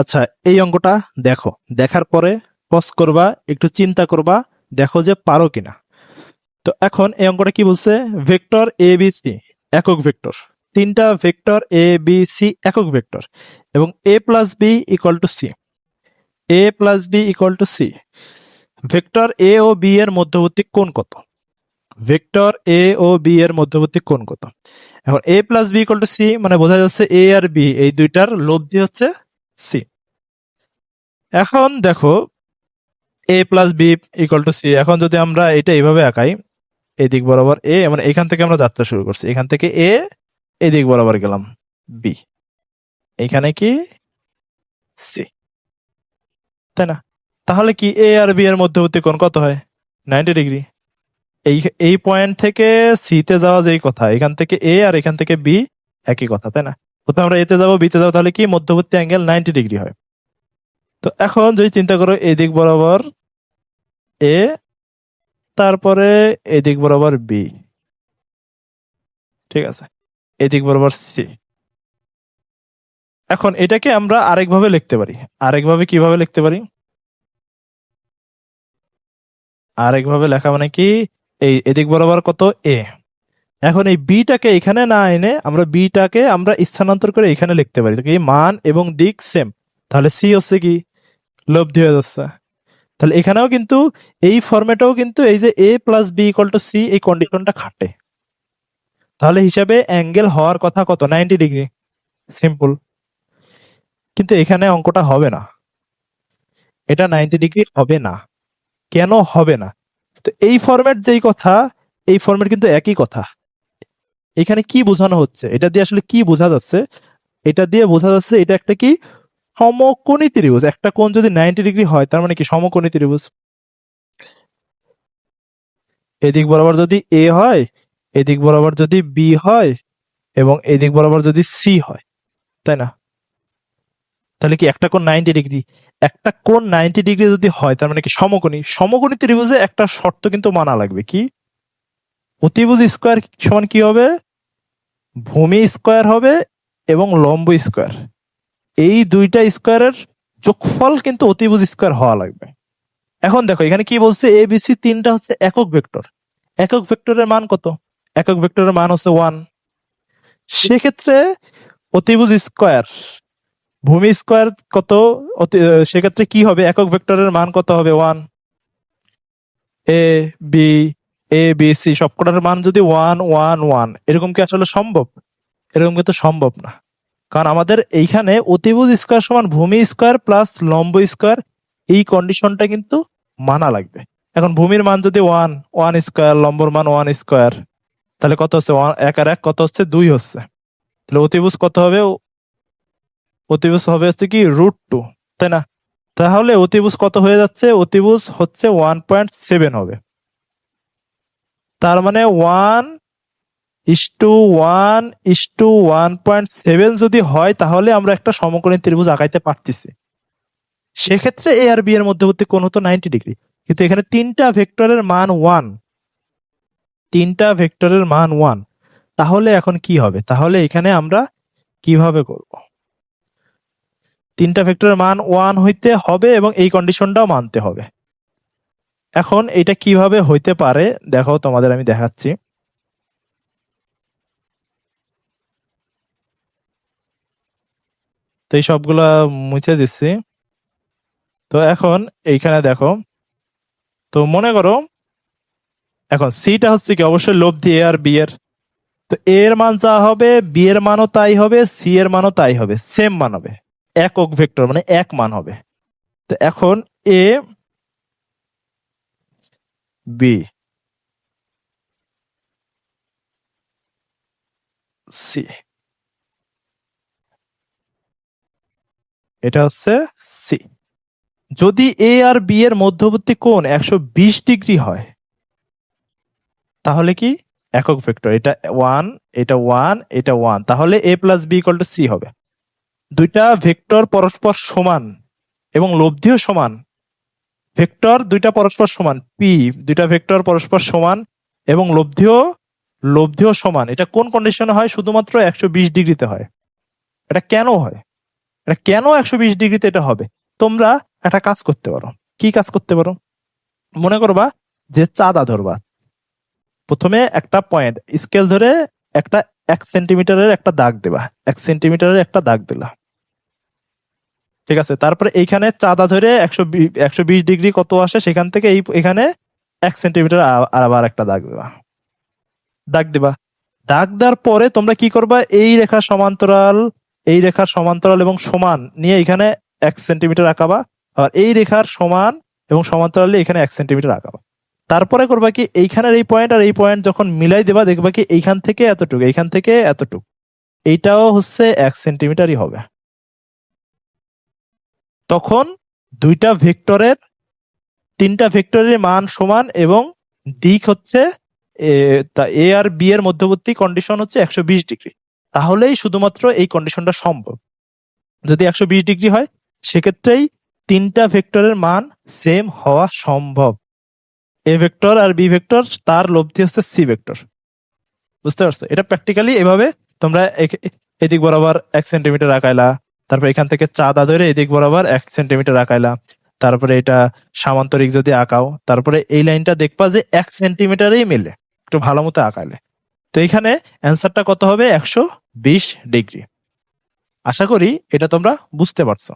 আচ্ছা এই অঙ্কটা দেখো। দেখার পরে পজ করবা, একটু চিন্তা করবা, দেখো যে পারো কিনা। তো এখন এই অঙ্কটা কি বলছে? ভেক্টর এ বি সি একক ভেক্টর। তিনটা ভেক্টর এ বি সি একক ভেক্টর। এবং A plus B equal to C A plus B equal to C vector A O B এর মধ্যবর্তী কোণ কত? ভেক্টর এ ও বি এর মধ্যবর্তী কোণ কত? এখন A plus B equal to C মানে বোঝা যাচ্ছে এ আর বি এই দুইটার লব্ধি হচ্ছে সি এখন দেখো A plus B equal to C এখন যদি আমরা এটা এইভাবে আঁকাই, এদিক বরাবর এ মানে এখান থেকে আমরা যাত্রা শুরু করছি। এখান থেকে এ এদিক বরাবর গেলাম বি এখানে কি? সি তাই না? তাহলে কি এ আর বি এর মধ্যবর্তী কোণ কত হয়? নাইনটি ডিগ্রি এই এই পয়েন্ট থেকে সিতে যাওয়া যেই কথা, এখান থেকে এ আর এখান থেকে বি একই কথা, তাই না? প্রথমে আমরা এতে যাব বিতে যাব, তাহলে কি? মধ্যবর্তী অ্যাঙ্গেল নাইনটি ডিগ্রি হয়। তো এখন যদি চিন্তা করো এদিক বরাবর এ, তারপরে এদিক বরাবর বি, ঠিক আছে? এদিক বরাবর সি। এখন এটাকে আমরা আরেকভাবে লিখতে পারি। আরেকভাবে কীভাবে লিখতে পারি? আরেকভাবে লেখা মানে কি? এই এদিক বরাবর কত? এ। এখন এই বিটাকে এখানে না এনে আমরা বিটাকে আমরা স্থানান্তর করে এখানে লিখতে পারি। কি? মান এবং দিক সেম। তাহলে সি হচ্ছে কি? লব্ধি হয়ে যাচ্ছে। তাহলে এখানেও কিন্তু এই ফরম্যাটেও কিন্তু এই যে A plus B equal to C এই কন্ডিশনটা খাটে। তাহলে হিসাবে অ্যাঙ্গেল হওয়ার কথা কত? নাইনটি ডিগ্রি সিম্পল কিন্তু এখানে অঙ্কটা হবে না। এটা নাইনটি ডিগ্রি হবে না। কেন হবে না? তো এই ফরম্যাট যেই কথা, এই ফরম্যাট কিন্তু একই কথা। এখানে কি বোঝানো হচ্ছে? এটা দিয়ে আসলে কি বোঝা যাচ্ছে? এটা দিয়ে বোঝা যাচ্ছে এটা একটা কি সমকোণী ত্রিভুজ। একটা কোণ যদি নাইনটি ডিগ্রি হয়, তার মানে কি? সমকোণী ত্রিভুজ। এদিক বরাবর যদি এ হয়, এদিক বরাবর যদি বি হয়, এবং এদিক বরাবর যদি সি হয়, তাই না? তাহলে কি একটা কোণ নাইনটি ডিগ্রি একটা কোণ নাইনটি ডিগ্রি যদি হয়, তার মানে কি? সমকোণী। সমকোণী ত্রিভুজে একটা শর্ত কিন্তু মানা লাগবে। কি? অতিভুজ স্কোয়ার সমান কি হবে? ভূমি স্কোয়ার হবে এবং লম্ব স্কোয়ার। এই দুইটা স্কোয়ারের যোগফল কিন্তু অতিভুজ স্কোয়ার হওয়া লাগবে। এখন দেখো, এখানে কি বলছে? এ বি সি তিনটা হচ্ছে একক ভেক্টর। একক ভেক্টরের মান কত? একক ভেক্টরের মান হচ্ছে ওয়ান সেক্ষেত্রে অতিভুজ স্কোয়ার, ভূমি স্কোয়ার কত? সেক্ষেত্রে কি হবে? একক ভেক্টরের মান কত হবে? One A B A B C সবকটার মান যদি ওয়ান ওয়ান ওয়ান এরকম কি আসলে সম্ভব? এরকম কিন্তু সম্ভব না। কারণ আমাদের এইখানে অতিভুজ স্কোয়ার সমান ভূমি স্কোয়ার প্লাস লম্ব স্কোয়ার, এই কন্ডিশনটা কিন্তু মানা লাগবে। এখন ভূমির মান যদি ওয়ান ওয়ান স্কোয়ার লম্বর মান ওয়ান স্কোয়ার তাহলে কত হচ্ছে? এক আর এক, কত হচ্ছে? দুই হচ্ছে। তাহলে অতিভুজ কত হবে? অতিভুজ হবে হচ্ছে কি? রুট টু তাই না? তাহলে অতিভুজ কত হয়ে যাচ্ছে? অতিভুজ হচ্ছে ওয়ান পয়েন্ট সেভেন হবে। তার মানে one is to one is to one point seven যদি হয়, তাহলে আমরা একটা সমকোণী ত্রিভুজ আঁকাইতে পারতেছি। সেক্ষেত্রে এ আর বি এর মধ্যবর্তী কোণ হতো নাইনটি ডিগ্রি কিন্তু এখানে তিনটা ভেক্টরের মান ওয়ান তিনটা ভেক্টরের মান ওয়ান তাহলে এখন কি হবে? তাহলে এখানে আমরা কীভাবে করব? তিনটা ভেক্টরের মান ওয়ান হইতে হবে এবং এই কন্ডিশনটাও মানতে হবে। এখন এটা কীভাবে হইতে পারে? দেখো তোমাদের আমি দেখাচ্ছি। তো এই সবগুলা মুছে দিচ্ছি। তো এখন এইখানে দেখো, তো মনে করো, এখন সিটা হচ্ছে কি অবশ্যই লব্ধি এ আর বি এর। তো এর মান যা হবে বি এর মানও তাই হবে সি এর মানও তাই হবে সেম মান হবে। একক ভেক্টর মানে এক মান হবে। তো এখন এ বি সি এটা হচ্ছে সি যদি এ আর বি এর মধ্যবর্তী কোণ একশো বিশ ডিগ্রি হয়, তাহলে কি? একক ভেক্টর। এটা ওয়ান এটা ওয়ান এটা ওয়ান তাহলে A plus B equal to C হবে। দুইটা ভেক্টর পরস্পর সমান এবং লব্ধিও সমান। ভেক্টর দুইটা পরস্পর সমান পি দুইটা ভেক্টর পরস্পর সমান এবং লব্ধিও লব্ধিও সমান। এটা কোন কন্ডিশনে হয়? শুধুমাত্র একশো বিশ ডিগ্রিতে হয়। এটা কেন হয়? এটা কেন একশো বিশ ডিগ্রিতে এটা হবে? তোমরা একটা কাজ করতে পারো। কি কাজ করতে পারো? মনে করবা যে চাঁদা ধরবা। প্রথমে একটা পয়েন্ট স্কেল ধরে একটা এক সেন্টিমিটারের একটা দাগ দেবা। এক সেন্টিমিটারের একটা দাগ দিলা। ঠিক আছে? তারপরে এইখানে চাঁদা ধরে একশো একশো বিশ ডিগ্রি কত আসে সেখান থেকে এই এখানে এক সেন্টিমিটার আবার একটা দাগ দেবা। দাগ দিবা। দাগ দেওয়ার পরে তোমরা কি করবা? এই রেখার সমান্তরাল এই রেখার সমান্তরাল এবং সমান নিয়ে এখানে এক সেন্টিমিটার আঁকাবা, আর এই রেখার সমান এবং সমান্তরালে এখানে এক সেন্টিমিটার আঁকাবা। তারপরে করবা কি, এইখানের এই পয়েন্ট আর এই পয়েন্ট যখন মিলাই দেবা, দেখবা কি এইখান থেকে এতটুকু, এইখান থেকে এতটুকু। এইটাও হচ্ছে এক সেন্টিমিটারই হবে। তখন দুইটা ভেক্টরের, তিনটা ভেক্টরের মান সমান এবং দিক হচ্ছে, এ আর বি এর মধ্যবর্তী কন্ডিশন হচ্ছে একশো বিশ ডিগ্রি। তাহলেই শুধুমাত্র এই কন্ডিশনটা সম্ভব। যদি একশো বিশ ডিগ্রি হয়, সেক্ষেত্রেই তিনটা ভেক্টরের মান সেম হওয়া সম্ভব। এ ভেক্টর আর বি ভেক্টর তার লব্ধি হচ্ছে সি ভেক্টর বুঝতে পারছ? এটা প্র্যাকটিক্যালি এভাবে তোমরা এদিক বরাবর এক সেন্টিমিটার আঁকাইলা, তারপর এখান থেকে চাঁদা ধরে এদিক বরাবর এক সেন্টিমিটার আঁকাইলা, তারপরে এটা সামান্তরিক যদি আঁকাও, তারপরে এই লাইনটা দেখবা যে এক সেন্টিমিটারেই মেলে, একটু ভালো মতো আঁকালে তো এখানে অ্যান্সারটা কত হবে? একশো বিশ ডিগ্রি। আশা করি এটা তোমরা বুঝতে পারছ।